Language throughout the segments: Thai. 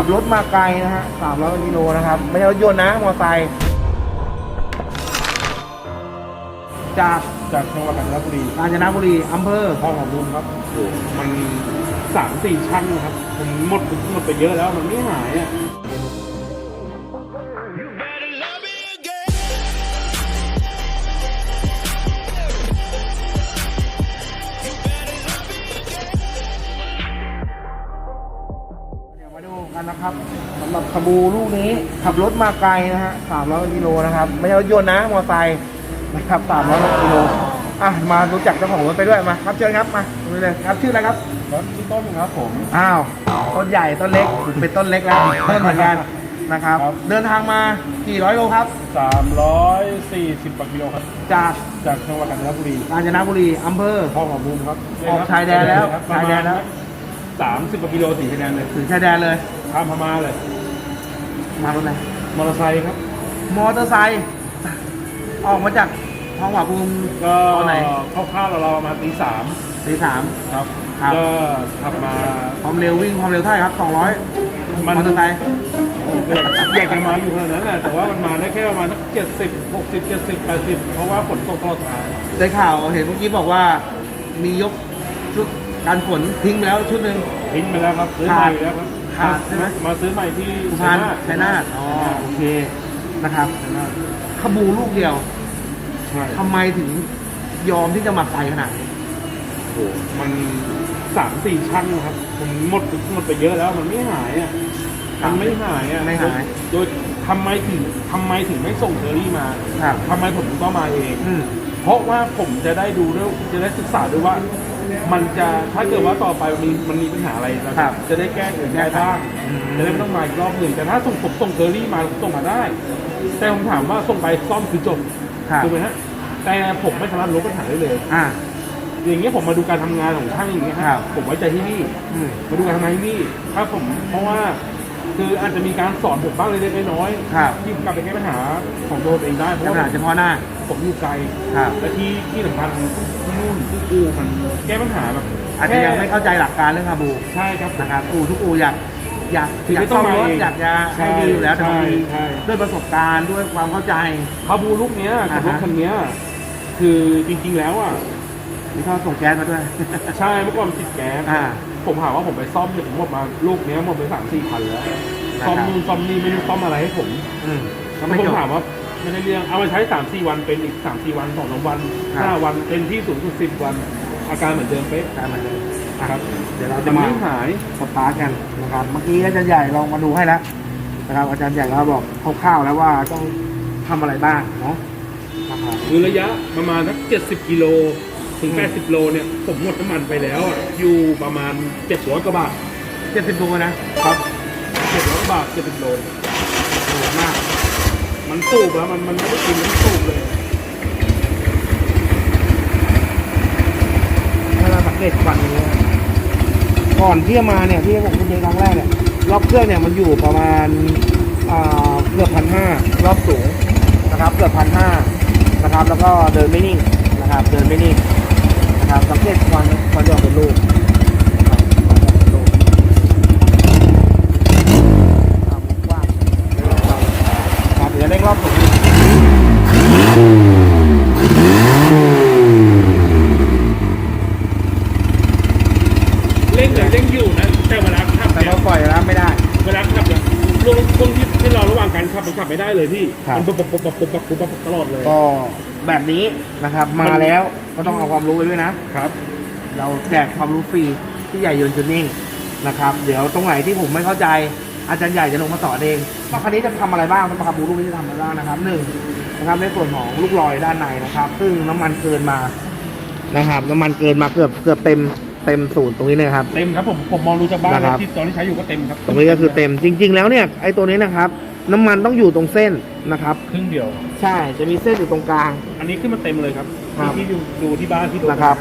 ขับรถมาไกลนะฮะสามร้อยกิโลนะครับ ไม่ใช่รถยนต์นะ มอเตอร์ไซค์ จากจากจังหวัดกาญจนบุรีกาญจนบุรีอำเภอพ่อของลุงครับโอ้โหมันสามสี่ชั้นครับผมหมดหมดไปเยอะแล้วมันไม่หายอะ นนะครับสำหรับขบูลูกนี้ขับรถมาไกลนะฮะสามร้อยกิโลนะครับ ไม่ใช่รถยนต์นะมอเตอร์ไซค์นะครับสามร้อยกิโลอะมารู้จักเจ้าของรถไปด้วยมาครับเชิญครับมาดูเลยครับชื่ออะไรครับรถที่ต้นครับผมอ้าวต้นใหญ่ต้นเล็กผมเป็นต้นเล็กแล้วต้นเหมือนกันนะครับครับ เดินทางมากี่ร้อยโลครับสามร้อยสี่สิบกว่ากิโลครับจากจากจังหวัดกาญจนบุรีกาญจนบุรีอำเภอพ่อของลุงครับออกชายแดนแล้วครับชายแดนแล้วสามสิบกว่ากิโลสี่ชายแดนเลยถึงชายแดนเลย ข้ามพม่าเลย มารถไหนมอเตอร์ไซค์ครับ มอเตอร์ไซค์ออกมาจากท้องหวาภูมิก็ตอนไหนคร่าวๆเราๆประมาณตีสามตีสามครับครับก็ขับมาความเร็ววิ่งความเร็วเท่าไหร่ครับ200มันมอเตอร์ไซค์อยากจะมาอยู่ขนาดนั้นแหละแต่ว่ามันมาได้แค่ประมาณสักเจ็ดสิบหกสิบเจ็ดสิบแปดสิบเพราะว่าฝนตกตลอดทางได้ข่าวเห็นเมื่อกี้บอกว่ามียกชุดการฝนทิ้งไปแล้วชุดหนึ่งทิ้งไปแล้วครับซื้อใหม่แล้วครับ ขาดใช่ไหมมาซื้อใหม่ที่สุพรรณชัยนาทอ๋อโอเคนะครับชัยนาทขบูลูกเดียวใช่ทำไมถึงยอมที่จะมาไกลขนาดนี้โอ้โหมันสามสี่ชั้นครับผมหมดหมดไปเยอะแล้ว มันไม่หายอะมันไม่หายอะไม่หายโดยทำไมถึงทำไมถึงไม่ส่งเทอรี่มาครับทำไมผมถึงต้องมาเองอืมเพราะว่าผมจะได้ดูด้วยจะได้ศึกษาด้วยว่า มันจะถ้าเกิดว่าต่อไปมันมีมันมีปัญหาอะไรนะจะได้แก้ไขได้บ้างอืม จะได้ไม่ต้องมาอีกรอบหนึ่งแต่ถ้าส่งผมส่งเทอรี่มาส่งมาได้ แต่ผมถามว่าส่งไปซ่อมคือจบครับถูกไหมฮะแต่ผมไม่สามารถลบปัญหาได้เลย อ่า อย่างเงี้ยผมมาดูการทำงานของช่างอย่างเงี้ยครัฮะบ ผมไว้ใจที่นี่ อืม มาดูการทำงานที่นี่ถ้าผมเพราะว่าคืออาจจะมีการสอนผมบ้างเล็กๆน้อยครับๆที่กลับไปแก้ปัญหาของตัวเองได้เพราะปัญหาว่าเฉพาะหน้าผมอยู่ไกล ครับ และที่ที่สำคัญที่ นู่นที่กูมันแก้ปัญหาแบบอาจจะยังไม่เข้าใจหลักการเรื่องคาบูใช่ครับนะครับอู่ทุกอู่อยากอยากคืออยากไม่ต้ซ่อองมรถมาเองอยากจะให้ใช่ดีอยู่แล้วแต่บางทีใช่ใช่ด้วยประสบการณ์ด้วยความเข้าใจคาบูลูกเนี้ยกับรถอ่าฮะคันเนี้ยคือจริง ๆ แล้วอะมีท่อส่งแก๊สมาด้วย ใช่เมื่อก่อนมันติดแก๊สอ่าผมหาว่าผมไปซ่อมเนี่ยผมหมดมาลูกเนี้ยหมดไปสามสี่พันแล้วนะครับซ่อมนู่นซ่อมนี่ไม่รู้ซ่อมอะไรให้ผมอืมก็ผไม่มจบถามว่า ไม่ได้เรื่องเอามาใช้สามสี่วันเป็นอีกสามสี่วันสองสามวันครับ ห้าวันเป็นที่สูงสุดสิบวัน อาการเหมือนเดิมเป๊ะได้มาเลยครับเดี๋ยวเราจะจะไม่มาหาย สตาร์ทกันนะครับเมื่อกี้อาจารย์ใหญ่ลองมาดูให้แล้วนะครับอาจารย์ใหญ่ก็บอกคร่าวๆแล้วว่าต้องทำอะไรบ้างเนาะนะครับ คือระยะประมาณสักเจ็ดสิบกิโลถึงแปดสิบโลเนี่ย ผมหมดน้ำมันไปแล้วอะอยู่ประมาณเจ็ดร้อยกว่าบาทเจ็ดสิบโลนะครับเจ็ดร้อยกว่าบาทเจ็ดสิบโล โหดมาก มันสูบแล้วมันมันไม่ได้กินมันสูบเลยถ้าเราสังเกตฝั่งนี้ก่อนที่จะมาเนี่ยที่ผมคุณเจอครั้งแรกเนี่ยรอบเครื่องเนี่ยมันอยู่ประมาณเกือบพันห้ารอบสูงนะครับเกือบพันห้านะครับ แล้วก็เดินไม่นิ่งนะครับ เดินไม่นิ่งนะครับสังเกตควันควันจะออกเป็นลูกอ่าวงกว้างเร่งเบาค รับเดี๋ยวเร่งรอบสูงเร่งเลยเร่งอยู่นะ แต่เวลาขับแต่เนี่ยเราปล่อยแล้วไม่ได้ เวลาขับเนี่ยช่วงช่วงที่ที่เราระหว่างการขับมันขับไม่ได้เลยพี่ครับ มันปุ๊บปุ๊บปุ๊บปุ๊บปุ๊บปุ๊บปุ๊บตลอดเลยก็แบบนี้นะครับ มาแล้วก็ต้องเอาความรู้ไปด้วยนะ ครับเราแจกความรู้ฟรีที่ใหญ่ยนต์จูนิ่งนะครับ เดี๋ยวตรงไหนที่ผมไม่เข้าใจ อาจารย์ใหญ่จะลงมาสอนเองว่าคันนี้จะทำอะไรบ้างสำหรับบูลูกนี้จะทำอะไรบ้างนะครับหนึ่งนะครับในส่วนของลูกลอยด้านในนะครับ ซึ่งน้ำมันเกินมานะครับ น้ำมันเกินมาเกือบเกือบเต็มเต็มศูนย์ตรงนี้เลยครับเต็มครับผมผมมองดูจากบ้านนะครับที่ตอนที่ใช้อยู่ก็เต็มครับ ตรงนี้ก็คือเต็มจริง ๆ แล้วเนี่ยไอ้ตัวนี้นะครับ น้ำมันต้องอยู่ตรงเส้นนะครับครึ่งเดียว ใช่จะมีเส้นอยู่ตรงกลาง อันนี้ขึ้นมาเต็มเลยครับครับที่ที่ดูดูที่บ้านที่ดูนะครับ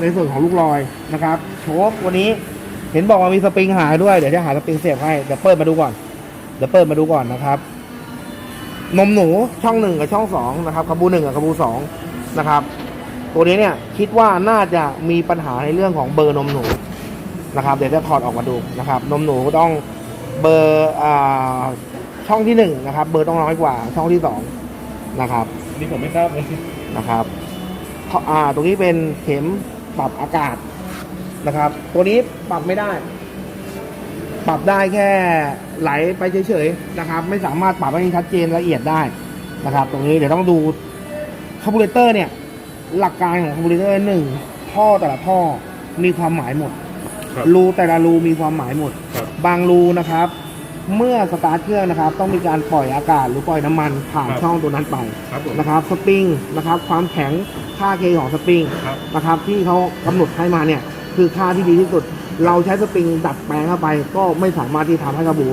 ในส่วนของลูกลอยนะครับโชควันนี้ เห็นบอกว่ามีสปริงหายด้วย เดี๋ยวจะหาสปริงเสียบให้ เดี๋ยวเปิดมาดูก่อน เดี๋ยวเปิดมาดูก่อนนะครับ นมหนูช่องหนึ่งกับช่องสองนะครับคาบูหนึ่งกับคาบูสองนะครับ ตัวนี้เนี่ยคิดว่าน่าจะมีปัญหาในเรื่องของเบอร์นมหนูนะครับ เดี๋ยวจะถอดออกมาดูนะครับ นมหนูก็ต้องเบอร์อ่าช่องที่หนึ่งนะครับ เบอร์ต้องน้อยกว่าช่องที่สองนะครับนี่ผมไม่ทราบเลยนะครับเพราะอ่าตรงนี้เป็นเข็มปรับอากาศ นะครับ ตัวนี้ปรับไม่ได้ ปรับได้แค่ไหลไปเฉยๆนะครับ ไม่สามารถปรับให้ชัดเจนละเอียดได้นะครับ ตรงนี้เดี๋ยวต้องดูคาร์บูเรเตอร์เนี่ย หลักการของคาร์บูเรเตอร์หนึ่งท่อแต่ละท่อมีความหมายหมดครับรูแต่ละรูมีความหมายหมด ครับ บางรูนะครับ เมื่อสตาร์ทเครื่องนะครับ ต้องมีการปล่อยอากาศหรือปล่อยน้ำมันผ่านครับ ช่องตัวนั้นไป ครับผม นะครับสปริงนะครับความแข็งค่าเคของสปริงครับ นะครับที่เขากำหนดให้มาเนี่ย คือค่าที่ดีที่สุด เราใช้สปริงดัดแปลงเข้าไป ก็ไม่สามารถที่ทำให้กระบู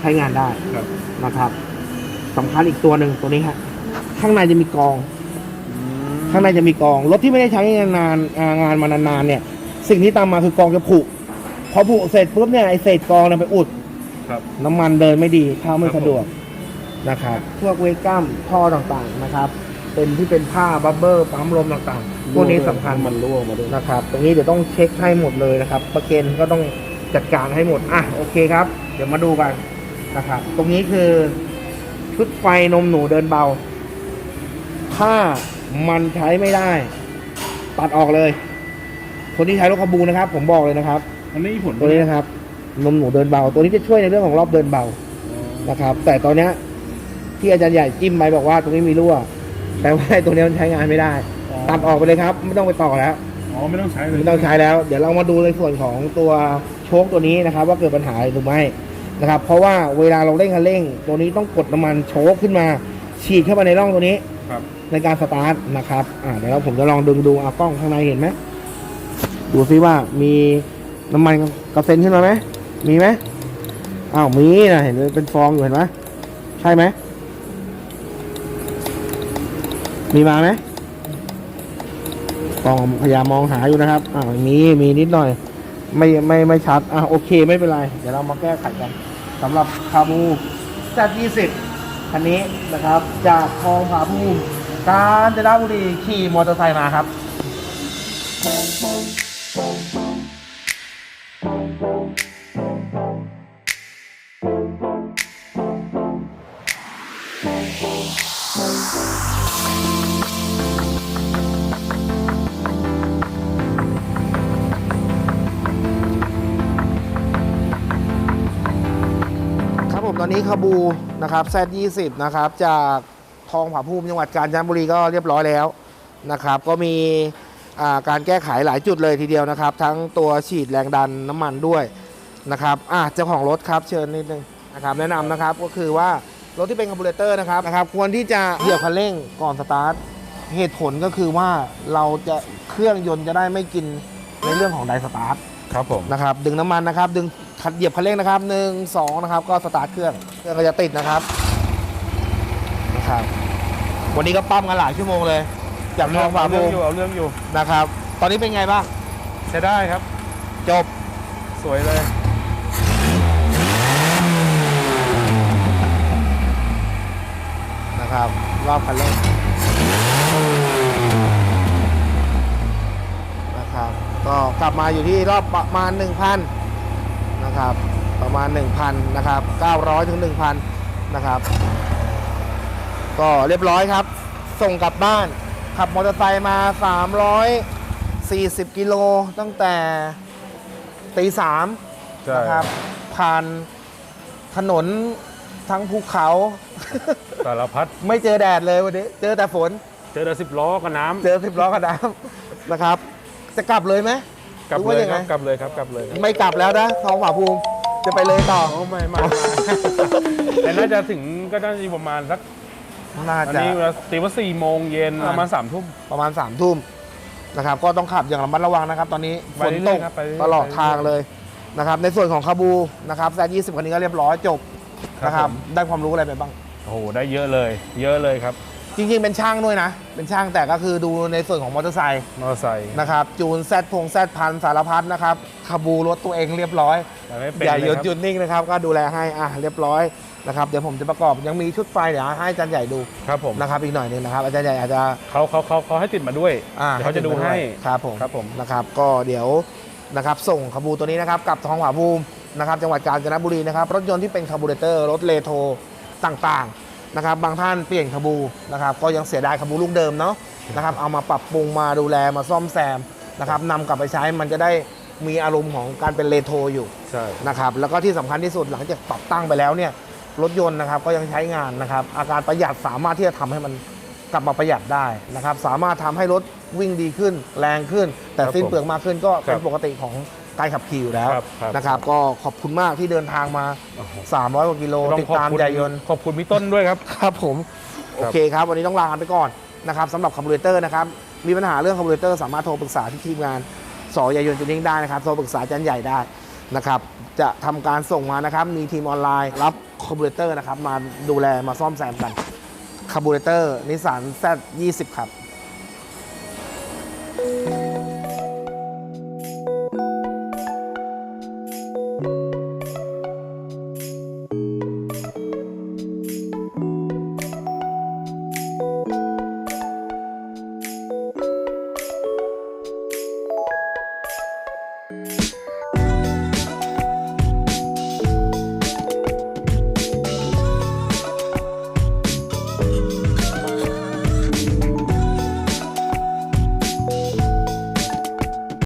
ใช้งานได้ครับ นะครับสำคัญอีกตัวหนึ่งตัวนี้ฮะข้างในจะมีกรอง ข้างในจะมีกรองรถที่ไม่ได้ใช้งานนานอ่างานมานานๆเนี่ย สิ่งที่ตามมาคือกรองจะผุพอผุเสร็จปุ๊บเนี่ยไอเศษกรองเนี่ยไปอุดครับ น้ำมันเดินไม่ดีเข้าไม่ครับสะดวกนะครับ พวกเวกัมท่อต่างๆนะครับ เป็นที่เป็นผ้าบับเบิลปั๊มลมต่างๆ พวกนี้สำคัญมันรั่วมาด้วยนะครับ ตรงนี้เดี๋ยวต้องเช็คให้หมดเลยนะครับ ประเกนก็ต้องจัดการให้หมด อะ โอเคครับ เดี๋ยวมาดูกันนะครับ ตรงนี้คือชุดไฟนมหนูเดินเบา ถ้ามันใช้ไม่ได้ ตัดออกเลย คนที่ใช้รถขบูนะครับ ผมบอกเลยนะครับ มันไม่มีผลตัวนี้นะครับ นมหนูเดินเบา ตัวนี้จะช่วยในเรื่องของรอบเดินเบานะครับ แต่ตอนเนี้ยที่อาจารย์ใหญ่จิ้มไปบอกว่าตรงนี้มีรั่ว แต่ว่าตัวเนี้ยมันใช้งานไม่ได้ ตัดออกไปเลยครับ ไม่ต้องไปต่อแล้วอ๋อไม่ต้องใช้เลยไม่ต้องใช้แล้ว เดี๋ยวเรามาดูในส่วนของตัวโชคตัวนี้นะครับ ว่าเกิดปัญหาอะไรหรือไม่นะครับ เพราะว่าเวลาเราเร่งคันเร่ง ตัวนี้ต้องกดน้ำมันโชคขึ้นมา ฉีดเข้าไปในร่องตัวนี้ครับในการสตาร์ทนะครับอ่าเดี๋ยวเราผมจะลองดึงดูเอากล้องข้างในเห็นไหมดูซิว่ามีน้ำมันกระเซ็นขึ้นมาไหมมีไหมอ้าวมีนะเห็นเป็นฟองอยู่เห็นไหมใช่ไหมมีมาไหม กล้องพยายามมองหาอยู่นะครับอ้าวมีมีนิดหน่อย ไม่ไม่ไม่ชัดอะโอเคไม่เป็นไร เดี๋ยวเรามาแก้ไขกันสำหรับคาบูจัดยี่สิบคันนี้นะครับ จากคลองผาภูมิกาญจนบุรีขี่มอเตอร์ไซค์มาครับ นนี้ขบูนะครับแซดยี่สิบนะครับจากคลองผาภูมิจังหวัดกาญจนบุรีก็เรียบร้อยแล้วนะครับก็มีการแก้ไขหลายจุดเลยทีเดียวนะครับ ทั้งตัวฉีดแรงดันน้ำมันด้วยนะครับอะเจ้าของรถครับเชิญนิดนึงนะครับแนะนำนะครับก็คือว่ารถที่เป็นคาร์บูเรเตอร์นะครับนะครับ ควรที่จะเหยียบคันเร่งก่อนสตาร์ทเหตุผลก็คือว่าเราจะเครื่องยนต์จะได้ไม่กินในเรื่องของไดสตาร์ท ครับผม นะครับ ดึงน้ำมันนะครับ ดึงขัดเหยียบคันเร่งนะครับหนึ่งสองนะครับ ก็สตาร์ทเครื่อง เครื่องก็จะติดนะครับ นะครับ วันนี้ก็ปั้มกันหลายชั่วโมงเลยจากทองฝาเอาโมเรื่องอยู่เอาเรื่องอยู่นะครับ ตอนนี้เป็นไงบ้าง ใช้ได้ครับ จบ สวยเลย นะครับ รอบคันเร่งนะครับ ก็กลับมาอยู่ที่รอบประมาณ 1,000นะครับประมาณ 1,000นะครับ900ถึง1,000นะครับก็เรียบร้อยครับ ส่งกลับบ้านขับมอเตอร์ไซค์มา 340 กิโลตั้งแต่ตีสามใช่นะครับผ่านถนนทั้งภูเขา สารพัดไม่เจอแดดเลยวันนี้ เจอแต่ฝน เจอแต่สิบล้อกับน้ำ เจอสิบล้อกับน้ำนะครับ จะกลับเลยไหม กลับหรือเลว่ายยังคไงรับกลับเลยครับกลับเลยครับไม่กลับแล้วนะทองผาภูมิจะไปเลยต่อ โอ้ไม่ไม่ไม่แต่น่าจะถึงก็น่าจะอยู่ประมาณสักน่าอันจะนี้เวลาตีว่าสี่โมงเย็นอ่าประมาณสามทุ่ม ประมาณ3ามทุ่มนะครับ ก็ต้องขับอย่างระมัดระวังนะครับ ตอนนี้ไปฝนเรื่ตอยกๆครับไปเรื่อยๆ ตลอดทางเลยนะครับ ในส่วนของคาบูนะครับแซดยี่สิบคันนี้ก็เรียบร้อยจบนะครับผมได้ความรู้อะไรไปบ้าง โอ้โหได้เยอะเลย เยอะเลยครับ จริงๆ เป็นช่างด้วยนะ เป็นช่างแต่ก็คือดูในส่วนของมอเตอร์ไซค์มอเตอร์ไซค์นะครับ จูนแซดพงแซดพันสารพัดนะครับคาบูรถตัวเองเรียบร้อยแต่ไม่เป็นอย่าหยุดเลครับหยุดนิ่งนะครับ ก็ดูแลให้อะเรียบร้อยนะครับเดี๋ยวผมจะประกอบยังมีชุดไฟเดี๋ยวให้อาจารย์ใหญ่ดูครับผมนะครับอีกหน่อยหนึงนะครับอาจารย์ใหญ่อาจจะเขาเขาเขาเขาให้ติดมาด้วยอ่าเดี๋ยวเขาจะดูให้ครับผมครับผมนะครับ ก็เดี๋ยวนะครับส่งขบูตัวนี้นะครับกลับทองผาภูมินะครับจังหวัดกาญจนบุรีนะครับรถยนต์ที่เป็นคาร์บูเรเตอร์รถเลโทต่างๆ นะครับบางท่านเปลี่ยนคาบูนะครับก็ยังเสียดายคาบูลูกเดิมเนาะนะครับเอามาปรับปรุงมาดูแลมาซ่อมแซมนะครับนำกลับไปใช้มันจะได้มีอารมณ์ของการเป็นเลโทอยู่ใช่นะครับแล้วก็ที่สำคัญที่สุดหลังจากปรับตั้งไปแล้วเนี่ยรถยนต์นะครับก็ยังใช้งานนะครับอาการประหยัดสามารถที่จะทำให้มันกลับมาประหยัดได้นะครับ สามารถทำให้รถวิ่งดีขึ้น แรงขึ้น แต่ครับสิ้นเปลืองมากขึ้นก็เป็นครับปกติของ การขับขี่อยู่แล้วครับครับ นะครับก็ขอบคุณมากที่เดินทางมา 300กว่ากิโลต้องติดขอบตามคุณยายนต์ ขอบคุณพี่ต้นด้วยครับ ครับผมครับโอเคครับ วันนี้ต้องลากันไปก่อนนะครับสำหรับคาร์บูเรเตอร์นะครับ มีปัญหาเรื่องคาร์บูเรเตอร์สามารถโทรปรึกษาที่ทีมงานสอยายนต์จูนิ่งได้นะครับ โทรปรึกษาอาจันใหญ่ได้นะครับ จะทำการส่งมานะครับ มีทีมออนไลน์รับคาร์บูเรเตอร์นะครับ มาดูแลมาซ่อมแซมกันคาร์บูเรเตอร์นิสสัน Z20 ครับ